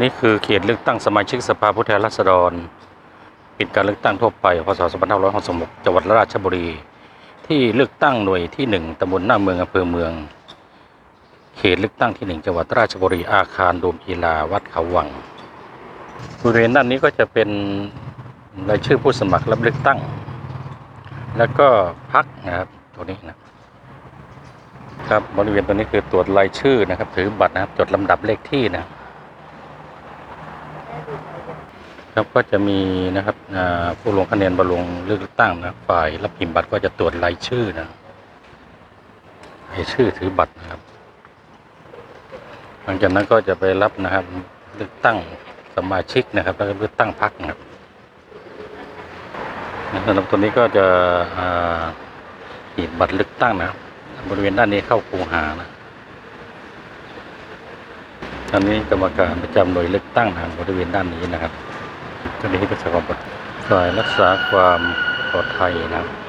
นี่คือเขตเลือกตั้งสมาชิกสภาผู้แทนราษฎร ปิดการเลือกตั้งทั่วไปพศ2566จังหวัดราชบุรี ที่เลือกตั้งหน่วยที่ 1ตำบลหน้าเมืองอำเภอเมือง เขตเลือกตั้งที่ 1 จังหวัดราชบุรีอาคารโดมกีฬาวัดเขาวังบริเวณด้านนี้ก็จะเป็นรายชื่อผู้สมัครรับเลือกตั้ง แล้วก็พักนะครับตัวนี้นะครับบริเวณตัวนี้คือตรวจรายชื่อนะครับ ถือบัตรนะครับจดลำดับเลขที่นะ ครับก็จะมีนะครับผู้ลงคะแนนบรลงเลือกตั้งนะฝ่ายรับพิมพ์บัตรก็จะตรวจรายชื่อนะรายชื่อถือบัตรนะครับ หลังจากนั้นก็จะไปรับนะครับเลือกตั้งสมาชิกนะครับ แล้วก็เลือกตั้งพรรคนะครับสำหรับตัวนี้ก็จะอ่าหีบบัตรเลือกตั้งนะครับบริเวณด้านนี้เข้าคูหานะอันนี้กรรมการประจำหน่วยเลือกตั้งนะครับบริเวณด้านนี้นะครับ เจ้าหน้าที่รักษาความปลอดฝ่ายรักษาความปลอดภัยนะครับ